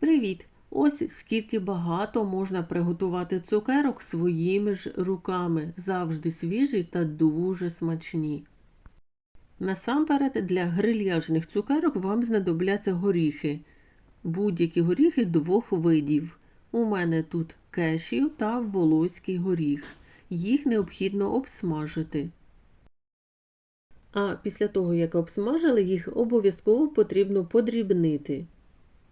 Привіт! Ось скільки багато можна приготувати цукерок своїми ж руками, завжди свіжі та дуже смачні. Насамперед для грильяжних цукерок вам знадобляться горіхи. Будь-які горіхи двох видів. У мене тут кешю та волоський горіх. Їх необхідно обсмажити. А після того, як обсмажили, їх обов'язково потрібно подрібнити.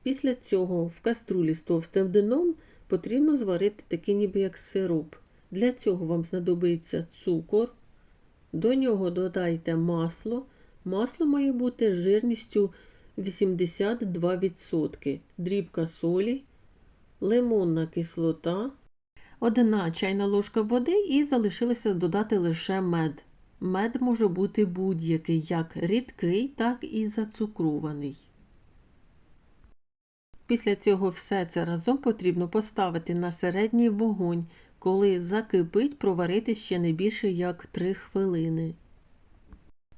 Після цього в каструлі з товстим дном потрібно зварити такий ніби як сироп. Для цього вам знадобиться цукор. До нього додайте масло. Масло має бути жирністю 82%, дрібка солі, лимонна кислота, одна чайна ложка води і залишилося додати лише мед. Мед може бути будь-який, як рідкий, так і зацукрований. Після цього все це разом потрібно поставити на середній вогонь, коли закипить, проварити ще не більше як 3 хвилини.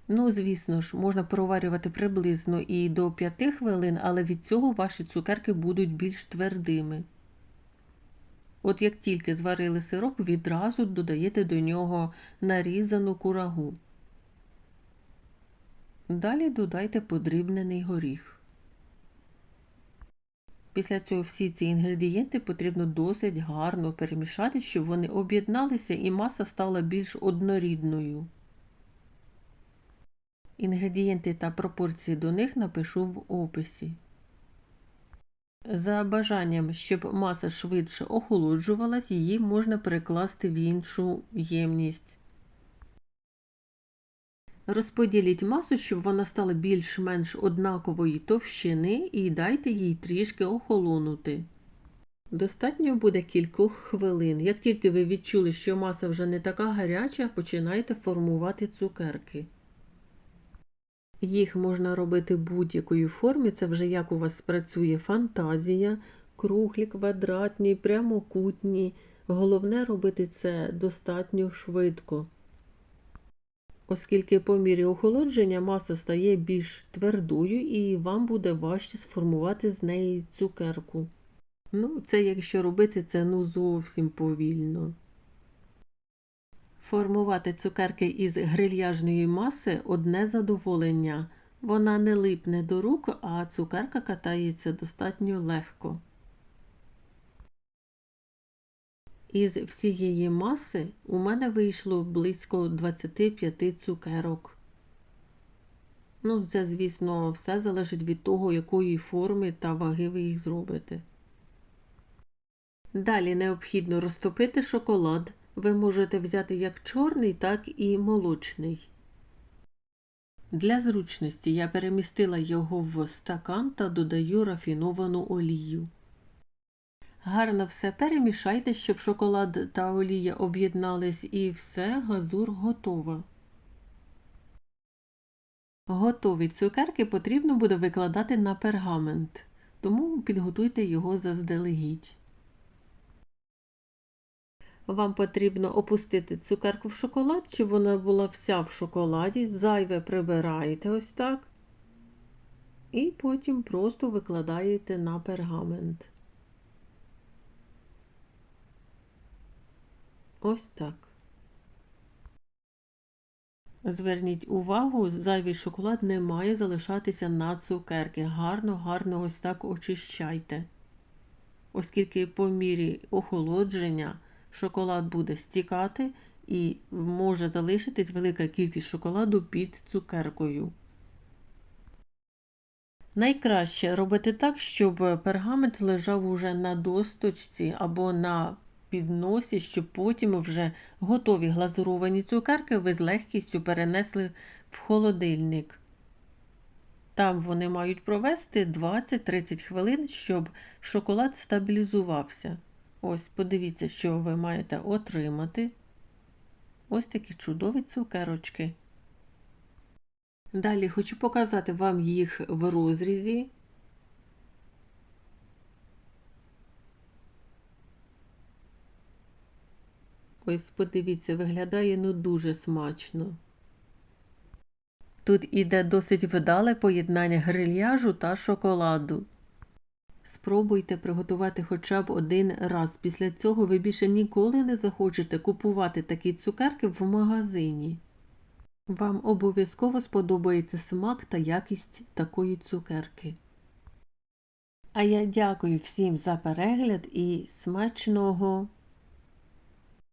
Ну, звісно ж, можна проварювати приблизно і до 5 хвилин, але від цього ваші цукерки будуть більш твердими. От як тільки зварили сироп, відразу додаєте до нього нарізану курагу. Далі додайте подрібнений горіх. Після цього всі ці інгредієнти потрібно досить гарно перемішати, щоб вони об'єдналися і маса стала більш однорідною. Інгредієнти та пропорції до них напишу в описі. За бажанням, щоб маса швидше охолоджувалась, її можна перекласти в іншу ємність. Розподіліть масу, щоб вона стала більш-менш однакової товщини і дайте їй трішки охолонути. Достатньо буде кількох хвилин. Як тільки ви відчули, що маса вже не така гаряча, починайте формувати цукерки. Їх можна робити будь-якої формі, це вже як у вас спрацює фантазія, круглі, квадратні, прямокутні. Головне робити це достатньо швидко. Оскільки по мірі охолодження маса стає більш твердою і вам буде важче сформувати з неї цукерку. Ну, це якщо робити це ну зовсім повільно. Формувати цукерки із грильяжної маси одне задоволення. Вона не липне до рук, а цукерка катається достатньо легко. Із всієї маси у мене вийшло близько 25 цукерок. Ну, це, звісно, все залежить від того, якої форми та ваги ви їх зробите. Далі необхідно розтопити шоколад. Ви можете взяти як чорний, так і молочний. Для зручності я перемістила його в стакан та додаю рафіновану олію. Гарно все перемішайте, щоб шоколад та олія об'єднались і все, глазур готова. Готові цукерки потрібно буде викладати на пергамент, тому підготуйте його заздалегідь. Вам потрібно опустити цукерку в шоколад, щоб вона була вся в шоколаді, зайве прибираєте ось так. І потім просто викладаєте на пергамент. Ось так. Зверніть увагу, зайвий шоколад не має залишатися на цукерки. Гарно, гарно ось так очищайте. Оскільки по мірі охолодження шоколад буде стікати і може залишитись велика кількість шоколаду під цукеркою. Найкраще робити так, щоб пергамент лежав уже на досточці або на підносі, щоб потім вже готові глазуровані цукерки ви з легкістю перенесли в холодильник. Там вони мають провести 20-30 хвилин, щоб шоколад стабілізувався. Ось, подивіться, що ви маєте отримати. Ось такі чудові цукерочки. Далі хочу показати вам їх в розрізі. Ось, подивіться, виглядає ну дуже смачно. Тут іде досить вдале поєднання грильяжу та шоколаду. Спробуйте приготувати хоча б один раз. Після цього ви більше ніколи не захочете купувати такі цукерки в магазині. Вам обов'язково сподобається смак та якість такої цукерки. А я дякую всім за перегляд і смачного!